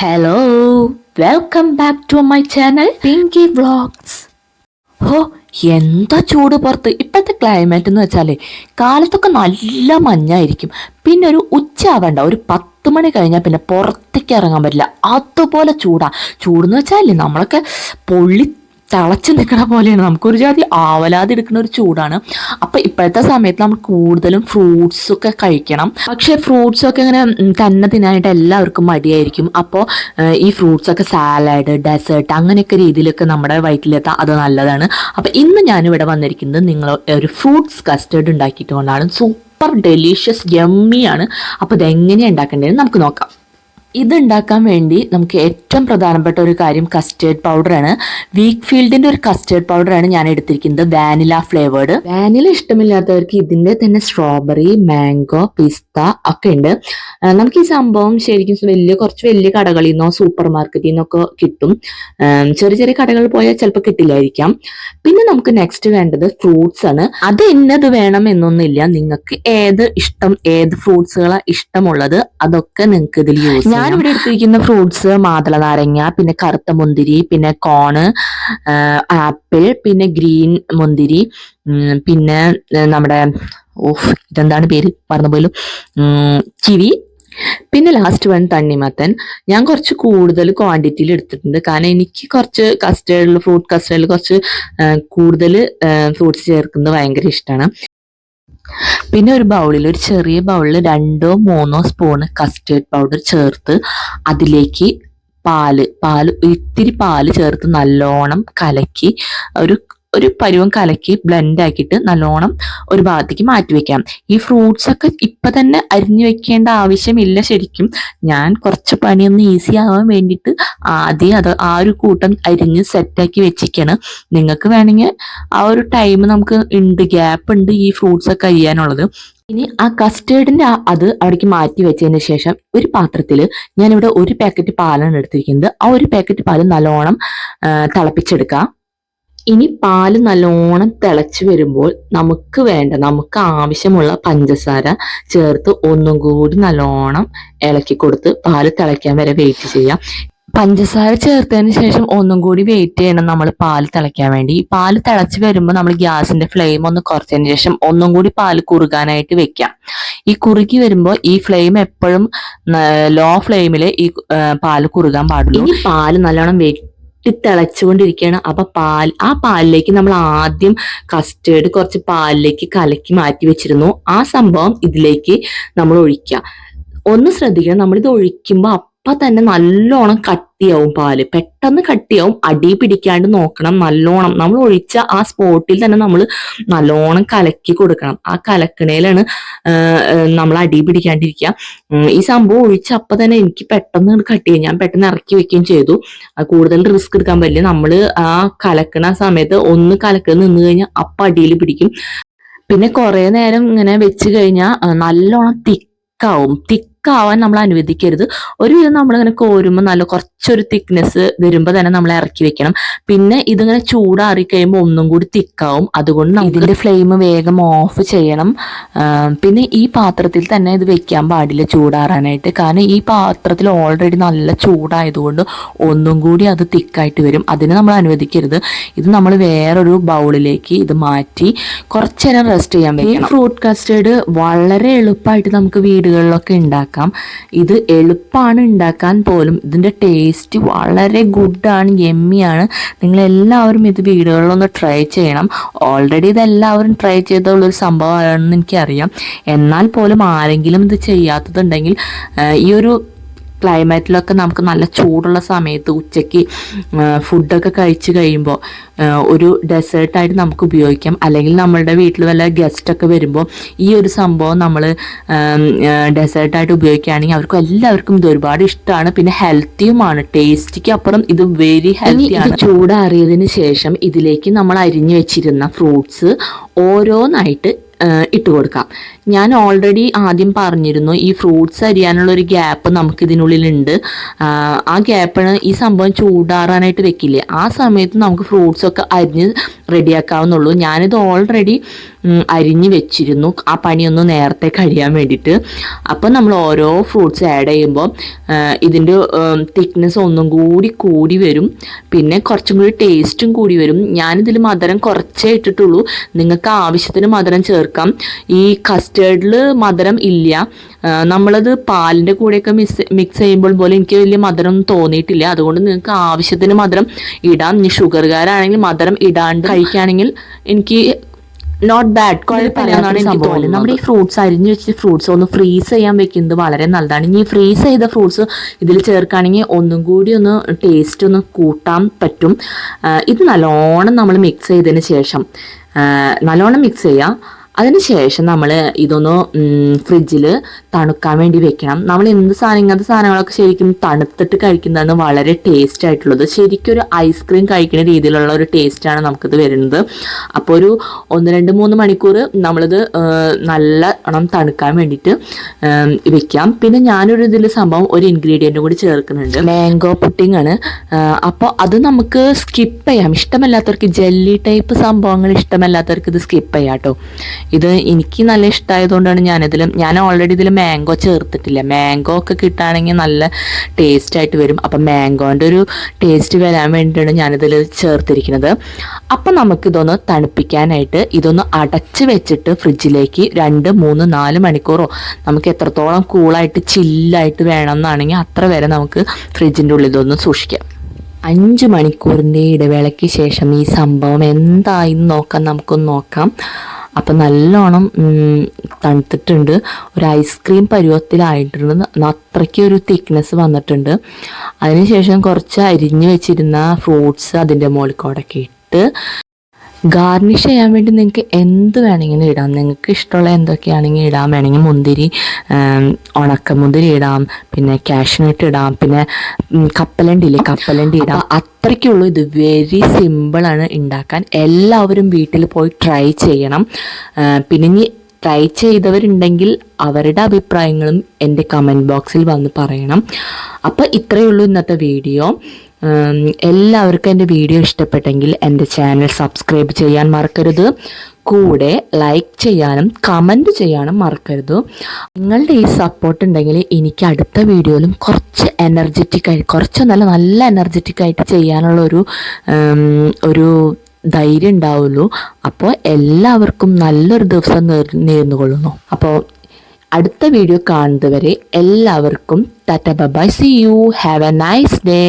Hello welcome back to my channel Pinky vlogs ഹോ എന്താ ചൂട് പുറത്ത്? ഇപ്പോഴത്തെ ക്ലൈമറ്റ് എന്ന് വെച്ചാൽ കാലത്തൊക്കെ നല്ല മഞ്ഞായിരിക്കും. പിന്നെ ഒരു ഉച്ച ആവണ്ട ഒരു പത്ത് മണി കഴിഞ്ഞാൽ പിന്നെ പുറത്തേക്ക് ഇറങ്ങാൻ പറ്റില്ല. അതുപോലെ ചൂടാ. ചൂടെന്ന് വെച്ചാൽ നമ്മളൊക്കെ പൊള്ളി തിളച്ച് നിൽക്കണ പോലെയാണ്. നമുക്കൊരു ജാതി ആവലാതി എടുക്കുന്ന ഒരു ചൂടാണ്. അപ്പം ഇപ്പോഴത്തെ സമയത്ത് നമ്മൾ കൂടുതലും ഫ്രൂട്ട്സ് ഒക്കെ കഴിക്കണം. പക്ഷേ ഫ്രൂട്ട്സ് ഒക്കെ ഇങ്ങനെ തന്നെ തിന്നാനായിട്ട് എല്ലാവർക്കും മടിയായിരിക്കും. അപ്പോൾ ഈ ഫ്രൂട്ട്സ് ഒക്കെ സാലഡ് ഡെസേർട്ട് അങ്ങനെയൊക്കെ രീതിയിലൊക്കെ നമ്മുടെ വയറ്റിലെത്താൻ അത് നല്ലതാണ്. അപ്പം ഇന്ന് ഞാനിവിടെ വന്നിരിക്കുന്നത് നിങ്ങൾ ഒരു ഫ്രൂട്ട്സ് കസ്റ്റേർഡ് ഉണ്ടാക്കിയിട്ടുകൊണ്ടാണ്. സൂപ്പർ ഡെലീഷ്യസ് യമ്മിയാണ് അപ്പോൾ ഇതെങ്ങനെയാണ് ഉണ്ടാക്കേണ്ടതെന്ന് നമുക്ക് നോക്കാം. ഇത് ഉണ്ടാക്കാൻ വേണ്ടി നമുക്ക് ഏറ്റവും പ്രധാനപ്പെട്ട ഒരു കാര്യം കസ്റ്റേർഡ് പൗഡറാണ് വീക്ക് ഫീൽഡിന്റെ ഒരു കസ്റ്റേർഡ് പൗഡറാണ് ഞാൻ എടുത്തിരിക്കുന്നത്. വാനില ഫ്ലേവേർഡ് വാനില ഇഷ്ടമില്ലാത്തവർക്ക് ഇതിന്റെ തന്നെ സ്ട്രോബെറി മാംഗോ പിസ്ത ഒക്കെ ഉണ്ട്. നമുക്ക് ഈ സംഭവം ശരിക്കും വലിയ കുറച്ച് വലിയ കടകളിൽ നിന്നോ സൂപ്പർ മാർക്കറ്റിൽ നിന്നൊക്കെ കിട്ടും. ചെറിയ ചെറിയ കടകളിൽ പോയാൽ ചിലപ്പോൾ കിട്ടില്ലായിരിക്കാം. പിന്നെ നമുക്ക് നെക്സ്റ്റ് വേണ്ടത് ഫ്രൂട്ട്സ് ആണ്. അത് ഇന്നത് വേണം എന്നൊന്നുമില്ല. നിങ്ങൾക്ക് ഏത് ഇഷ്ടം ഏത് ഫ്രൂട്ട്സുകളാണ് ഇഷ്ടമുള്ളത് അതൊക്കെ നിങ്ങൾക്ക് ഇതിൽ യൂസ് ഞാനിവിടെ എടുത്തിരിക്കുന്ന ഫ്രൂട്ട്സ് മാതള നാരങ്ങ പിന്നെ കറുത്ത മുന്തിരി പിന്നെ കോണ് ആപ്പിൾ പിന്നെ ഗ്രീൻ മുന്തിരി പിന്നെ നമ്മുടെ ഓഫ് ഇതെന്താണ് പേര്? മറന്നുപോലും കിവി പിന്നെ ലാസ്റ്റ് വൺ തണ്ണിമത്തൻ. ഞാൻ കുറച്ച് കൂടുതൽ ക്വാണ്ടിറ്റിയിൽ എടുത്തിട്ടുണ്ട്. കാരണം എനിക്ക് കുറച്ച് കസ്റ്റേർഡിൽ ഫ്രൂട്ട് കസ്റ്റേർഡിൽ കുറച്ച് കൂടുതൽ ഫ്രൂട്ട്സ് ചേർക്കുന്നത് ഭയങ്കര ഇഷ്ടമാണ്. പിന്നെ ഒരു ബൗളിൽ ഒരു ചെറിയ ബൗളിൽ രണ്ടോ മൂന്നോ സ്പൂണ് കസ്റ്റേർഡ് പൗഡർ ചേർത്ത് അതിലേക്ക് പാൽ പാൽ ഇത്തിരി പാൽ ചേർത്ത് നല്ലോണം കലക്കി ഒരു ഒരു പരുവം കലക്കി ബ്ലെൻഡ് ആക്കിയിട്ട് നല്ലോണം ഒരു ഭാഗത്തേക്ക് മാറ്റി വെക്കാം. ഈ ഫ്രൂട്ട്സ് ഒക്കെ ഇപ്പൊ തന്നെ അരിഞ്ഞു വെക്കേണ്ട ആവശ്യമില്ല ശരിക്കും. ഞാൻ കുറച്ച് പണിയൊന്ന് ഈസി ആവാൻ വേണ്ടിയിട്ട് ആദ്യം അത് ആ ഒരു കൂട്ടം അരിഞ്ഞ് സെറ്റാക്കി വെച്ചിരിക്കാണ് നിങ്ങൾക്ക് വേണമെങ്കിൽ ആ ഒരു ടൈം നമുക്ക് ഉണ്ട് ഗ്യാപ്പ് ഉണ്ട് ഈ ഫ്രൂട്ട്സ് ഒക്കെ അരിയാനുള്ളത്. ഇനി ആ കസ്റ്റേർഡിന്റെ അത് അവിടേക്ക് മാറ്റി വെച്ചതിന് ശേഷം ഒരു പാത്രത്തിൽ ഞാനിവിടെ ഒരു പാക്കറ്റ് പാലാണ് എടുത്തിരിക്കുന്നത്. ആ ഒരു പാക്കറ്റ് പാൽ നല്ലോണം തിളപ്പിച്ചെടുക്കാം. ഇനി പാൽ നല്ലോണം തിളച്ചു വരുമ്പോൾ നമുക്ക് വേണ്ട നമുക്ക് ആവശ്യമുള്ള പഞ്ചസാര ചേർത്ത് ഒന്നും കൂടി നല്ലോണം ഇളക്കി കൊടുത്ത് പാൽ തിളയ്ക്കാൻ വരെ വെയിറ്റ് ചെയ്യാം. പഞ്ചസാര ചേർത്തതിന് ശേഷം ഒന്നും കൂടി വെയിറ്റ് ചെയ്യണം നമ്മൾ പാൽ തിളയ്ക്കാൻ വേണ്ടി. പാൽ തിളച്ച് വരുമ്പോൾ നമ്മൾ ഗ്യാസിന്റെ ഫ്ലെയിം ഒന്ന് കുറച്ചതിന് ശേഷം ഒന്നും കൂടി പാൽ കുറുകാനായിട്ട് വെക്കാം. ഈ കുറുകി വരുമ്പോൾ ഈ ഫ്ലെയിം എപ്പോഴും ലോ ഫ്ലെയിമിൽ ഈ പാൽ കുറുകാൻ പാടുള്ളൂ. ഈ പാൽ നല്ലോണം വെട്ടി തിളച്ചുകൊണ്ടിരിക്കുകയാണ് അപ്പൊ പാൽ ആ പാലിലേക്ക് നമ്മൾ ആദ്യം കസ്റ്റേർഡ് കുറച്ച് പാലിലേക്ക് കലക്കി മാറ്റി വെച്ചിരുന്നു. ആ സംഭവം ഇതിലേക്ക് നമ്മൾ ഒഴിക്കുക. ഒന്ന് ശ്രദ്ധിക്കണം നമ്മളിത് ഒഴിക്കുമ്പോൾ അപ്പൊ തന്നെ നല്ലോണം കട്ടിയാവും പാൽ. പെട്ടെന്ന് കട്ടിയാവും. അടി പിടിക്കാണ്ട് നോക്കണം നല്ലോണം. നമ്മൾ ഒഴിച്ച ആ സ്പോട്ടിൽ തന്നെ നമ്മൾ നല്ലോണം കലക്കി കൊടുക്കണം. ആ കലക്കണയിലാണ് നമ്മൾ അടി പിടിക്കാണ്ടിരിക്കുക. ഈ സംഭവം ഒഴിച്ച അപ്പൊ തന്നെ എനിക്ക് പെട്ടെന്ന് കട്ട് ഞാൻ പെട്ടെന്ന് ഇറക്കി വെക്കുകയും ചെയ്തു. കൂടുതൽ റിസ്ക് എടുക്കാൻ പറ്റില്ല. നമ്മൾ ആ കലക്കണ സമയത്ത് ഒന്ന് കലക്കി നിന്ന് കഴിഞ്ഞാൽ അപ്പൊ അടിയിൽ പിടിക്കും. പിന്നെ കുറെ നേരം ഇങ്ങനെ വെച്ച് കഴിഞ്ഞാൽ നല്ലോണം തിക്കാവും. തിക്കാവാൻ നമ്മൾ അനുവദിക്കരുത്. ഒരു ഒരുവിധം നമ്മളിങ്ങനെ കോരുമ്പോൾ നല്ല കുറച്ചൊരു തിക്നെസ് വരുമ്പോൾ തന്നെ നമ്മൾ ഇറക്കി വെക്കണം. പിന്നെ ഇതിങ്ങനെ ചൂടാറി കഴിയുമ്പോൾ ഒന്നും കൂടി തിക്കാവും. അതുകൊണ്ട് ഇതിന്റെ ഫ്ലെയിം വേഗം ഓഫ് ചെയ്യണം. പിന്നെ ഈ പാത്രത്തിൽ തന്നെ ഇത് വെക്കാൻ പാടില്ല ചൂടാറാനായിട്ട്. കാരണം ഈ പാത്രത്തിൽ ഓൾറെഡി നല്ല ചൂടായതുകൊണ്ട് ഒന്നും കൂടി അത് തിക്കായിട്ട് വരും. അതിന് നമ്മൾ അനുവദിക്കരുത്. ഇത് നമ്മൾ വേറൊരു ബൗളിലേക്ക് ഇത് മാറ്റി കുറച്ചേരം റെസ്റ്റ് ചെയ്യാൻ പറ്റും ഈ ഫ്രൂട്ട് കസ്റ്റേർഡ് വളരെ എളുപ്പമായിട്ട് നമുക്ക് വീടുകളിലൊക്കെ ഉണ്ടാക്കാം. ഇത് എളുപ്പമാണ് ഉണ്ടാക്കാൻ പോലും. ഇതിന്റെ ടേസ്റ്റ് വളരെ ഗുഡാണ് യമ്മിയാണ് നിങ്ങൾ എല്ലാവരും ഇത് വീടുകളിലൊന്ന് ട്രൈ ചെയ്യണം. ഓൾറെഡി ഇത് എല്ലാവരും ട്രൈ ചെയ്തുള്ളൊരു സംഭവമാണെന്ന് എനിക്കറിയാം. എന്നാൽ പോലും ആരെങ്കിലും ഇത് ചെയ്യാത്തതുണ്ടെങ്കിൽ ഈ ഒരു ക്ലൈമറ്റിലൊക്കെ നമുക്ക് നല്ല ചൂടുള്ള സമയത്ത് ഉച്ചയ്ക്ക് ഫുഡൊക്കെ കഴിച്ച് കഴിയുമ്പോൾ ഒരു ഡെസേർട്ടായിട്ട് നമുക്ക് ഉപയോഗിക്കാം. അല്ലെങ്കിൽ നമ്മളുടെ വീട്ടിൽ വല്ല ഗസ്റ്റൊക്കെ വരുമ്പോൾ ഈ ഒരു സംഭവം നമ്മൾ ഡെസേർട്ടായിട്ട് ഉപയോഗിക്കുകയാണെങ്കിൽ അവർക്ക് എല്ലാവർക്കും ഇത് ഒരുപാട് ഇഷ്ടമാണ്. പിന്നെ ഹെൽത്തിയുമാണ് ടേസ്റ്റിക്ക് അപ്പുറം ഇത് വെരി ഹെൽത്തി ആണ് ചൂടാറിയതിന് ശേഷം ഇതിലേക്ക് നമ്മൾ അരിഞ്ഞു വെച്ചിരുന്ന ഫ്രൂട്ട്സ് ഓരോന്നായിട്ട് ഇട്ട് കൊടുക്കാം. ഞാൻ ഓൾറെഡി ആദ്യം പറഞ്ഞിരുന്നു ഈ ഫ്രൂട്ട്സ് അരിയാനുള്ള ഒരു ഗ്യാപ്പ് നമുക്ക് ഇതിനുള്ളിലുണ്ട് ആ, ഗ്യാപ്പാണ് ഈ സംഭവം ചൂടാറാനായിട്ട് വെക്കില്ലേ? ആ സമയത്ത് നമുക്ക് ഫ്രൂട്ട്സ് ഒക്കെ അരിഞ്ഞ് റെഡിയാക്കാവുന്നുള്ളൂ. ഞാനിത് ഓൾറെഡി അരിഞ്ഞ് വെച്ചിരുന്നു. ആ പണിയൊന്ന് നേരത്തെ കഴിയാൻ വേണ്ടിയിട്ട് അപ്പോൾ നമ്മൾ ഓരോ ഫ്രൂട്ട്സ് ആഡ് ചെയ്യുമ്പോൾ ഇതിന്റെ തിക്നെസ് ഒന്നും കൂടി കൂടി വരും. പിന്നെ കുറച്ചും കൂടി ടേസ്റ്റും കൂടി വരും. ഞാനിതിൽ മധുരം കുറച്ചേ ഇട്ടിട്ടുള്ളൂ. നിങ്ങൾക്ക് ആവശ്യത്തിന് മധുരം ചേർക്കാം. ഈ കസ്റ്റേർഡിൽ മധുരം ഇല്ല. നമ്മളത് പാലിന്റെ കൂടെയൊക്കെ മിക്സ് മിക്സ് ചെയ്യുമ്പോൾ പോലും എനിക്ക് വലിയ മധുരം തോന്നിയിട്ടില്ല. അതുകൊണ്ട് നിങ്ങൾക്ക് ആവശ്യത്തിന് മധുരം ഇടാം. ഇനി ഷുഗർകാരാണെങ്കിൽ മധുരം ഇടാണ്ട് കഴിക്കുകയാണെങ്കിൽ എനിക്ക് നോട്ട് ബാഡ് കുഴപ്പമില്ലെന്നാണ് എനിക്ക് തോന്നുന്നത്. നമ്മുടെ ഈ ഫ്രൂട്ട്സ് അരിഞ്ഞ് വെച്ച് ഫ്രൂട്ട്സ് ഒന്ന് ഫ്രീസ് ചെയ്യാൻ വെക്കുന്നത് വളരെ നല്ലതാണ്. ഇനി ഫ്രീസ് ചെയ്ത ഫ്രൂട്ട്സ് ഇതിൽ ചേർക്കുകയാണെങ്കിൽ ഒന്നും കൂടി ഒന്ന് ടേസ്റ്റ് ഒന്ന് കൂട്ടാൻ പറ്റും. ഇത് നല്ലോണം നമ്മൾ മിക്സ് ചെയ്തതിന് ശേഷം നല്ലോണം മിക്സ് ചെയ്യുക. അതിനുശേഷം നമ്മൾ ഇതൊന്ന് ഫ്രിഡ്ജിൽ തണുക്കാൻ വേണ്ടി വെക്കണം. നമ്മൾ എന്ത് സാധനം ഇങ്ങനത്തെ സാധനങ്ങളൊക്കെ ശരിക്കും തണുത്തിട്ട് കഴിക്കുന്നതാണ് വളരെ ടേസ്റ്റ് ആയിട്ടുള്ളത്. ശരിക്കും ഒരു ഐസ്ക്രീം കഴിക്കുന്ന രീതിയിലുള്ള ഒരു ടേസ്റ്റാണ് നമുക്കിത് വരുന്നത്. അപ്പോൾ ഒരു ഒന്ന് രണ്ട് മൂന്ന് മണിക്കൂർ നമ്മളിത് നല്ല ണം തണുക്കാൻ വേണ്ടിയിട്ട് വെക്കാം. പിന്നെ ഞാനൊരു ഇതിൽ സംഭവം ഒരു ഇൻഗ്രീഡിയന്റും കൂടി ചേർക്കുന്നുണ്ട്. മാംഗോ പുട്ടിംഗ് ആണ്. അപ്പോൾ അത് നമുക്ക് സ്കിപ്പ് ചെയ്യാം. ഇഷ്ടമല്ലാത്തവർക്ക് ജെല്ലി ടൈപ്പ് സംഭവങ്ങൾ ഇഷ്ടമല്ലാത്തവർക്ക് ഇത് സ്കിപ്പ് ചെയ്യാം കേട്ടോ ഇത് എനിക്ക് നല്ല ഇഷ്ടമായതുകൊണ്ടാണ് ഞാനിതിൽ ഞാൻ ഓൾറെഡി ഇതിൽ മാംഗോ ചേർത്തിട്ടില്ല. മാംഗോ ഒക്കെ കിട്ടുകയാണെങ്കിൽ നല്ല ടേസ്റ്റ് ആയിട്ട് വരും. അപ്പം മാംഗോന്റെ ഒരു ടേസ്റ്റ് വരാൻ വേണ്ടിയിട്ടാണ് ഞാനിതിൽ ചേർത്തിരിക്കുന്നത്. അപ്പം നമുക്കിതൊന്ന് തണുപ്പിക്കാനായിട്ട് ഇതൊന്ന് അടച്ച് വെച്ചിട്ട് ഫ്രിഡ്ജിലേക്ക് രണ്ട് മൂന്ന് നാല് മണിക്കൂറോ നമുക്ക് എത്രത്തോളം കൂളായിട്ട് ചില്ലായിട്ട് വേണം എന്നാണെങ്കിൽ അത്ര വരെ നമുക്ക് ഫ്രിഡ്ജിന്റെ ഉള്ളിൽ ഇതൊന്ന് സൂക്ഷിക്കാം. അഞ്ച് മണിക്കൂറിന്റെ ഇടവേളയ്ക്ക് ശേഷം ഈ സംഭവം എന്തായി നോക്കാം. നമുക്കൊന്ന് നോക്കാം. അപ്പം നല്ലോണം തണുത്തിട്ടുണ്ട്. ഒരു ഐസ്ക്രീം പരുവത്തിലായിട്ടുണ്ട്. അത്രയ്ക്ക് ഒരു തിക്നെസ് വന്നിട്ടുണ്ട്. അതിനുശേഷം കുറച്ച് അരിഞ്ഞു വെച്ചിരുന്ന ഫ്രൂട്ട്സ് അതിന്റെ മുകളിൽ കൂടെ ഇട്ട് ഗാർണിഷ് ചെയ്യാൻ വേണ്ടി നിങ്ങൾക്ക് എന്ത് വേണമെങ്കിലും ഇടാം. നിങ്ങൾക്ക് ഇഷ്ടമുള്ള എന്തൊക്കെയാണെങ്കിൽ ഇടാം. വേണമെങ്കിൽ മുന്തിരി ഉണക്കമുന്തിരി ഇടാം. പിന്നെ കാഷ്നട്ട് ഇടാം. പിന്നെ കപ്പലണ്ടി ഇല്ലേ കപ്പലണ്ടി ഇടാം. അത്രയ്ക്കുള്ളൂ. ഇത് വെരി സിമ്പിളാണ് ഉണ്ടാക്കാൻ. എല്ലാവരും വീട്ടിൽ പോയി ട്രൈ ചെയ്യണം. പിന്നെ ഇനി ട്രൈ ചെയ്തവരുണ്ടെങ്കിൽ അവരുടെ അഭിപ്രായങ്ങളും എന്റെ കമന്റ് ബോക്സിൽ വന്ന് പറയണം. അപ്പോൾ ഇത്രയേ ഉള്ളൂ ഇന്നത്തെ വീഡിയോ എല്ലാവർക്കും എന്റെ വീഡിയോ ഇഷ്ടപ്പെട്ടെങ്കിൽ എന്റെ ചാനൽ സബ്സ്ക്രൈബ് ചെയ്യാൻ മറക്കരുത്. കൂടെ ലൈക്ക് ചെയ്യാനും കമന്റ് ചെയ്യാനും മറക്കരുത്. നിങ്ങളുടെ ഈ സപ്പോർട്ട് ഉണ്ടെങ്കിൽ എനിക്ക് അടുത്ത വീഡിയോയിലും കുറച്ച് എനർജറ്റിക് ആയി കുറച്ച് നല്ല നല്ല എനർജറ്റിക് ആയിട്ട് ചെയ്യാനുള്ള ഒരു ഒരു ധൈര്യം ഉണ്ടാവുള്ളൂ. അപ്പോൾ എല്ലാവർക്കും നല്ലൊരു ദിവസം നേർ നേർന്നുകൊള്ളുന്നു. അപ്പോൾ അടുത്ത വീഡിയോ കാണുന്നതുവരെ എല്ലാവർക്കും Tata bye bye see you have a nice day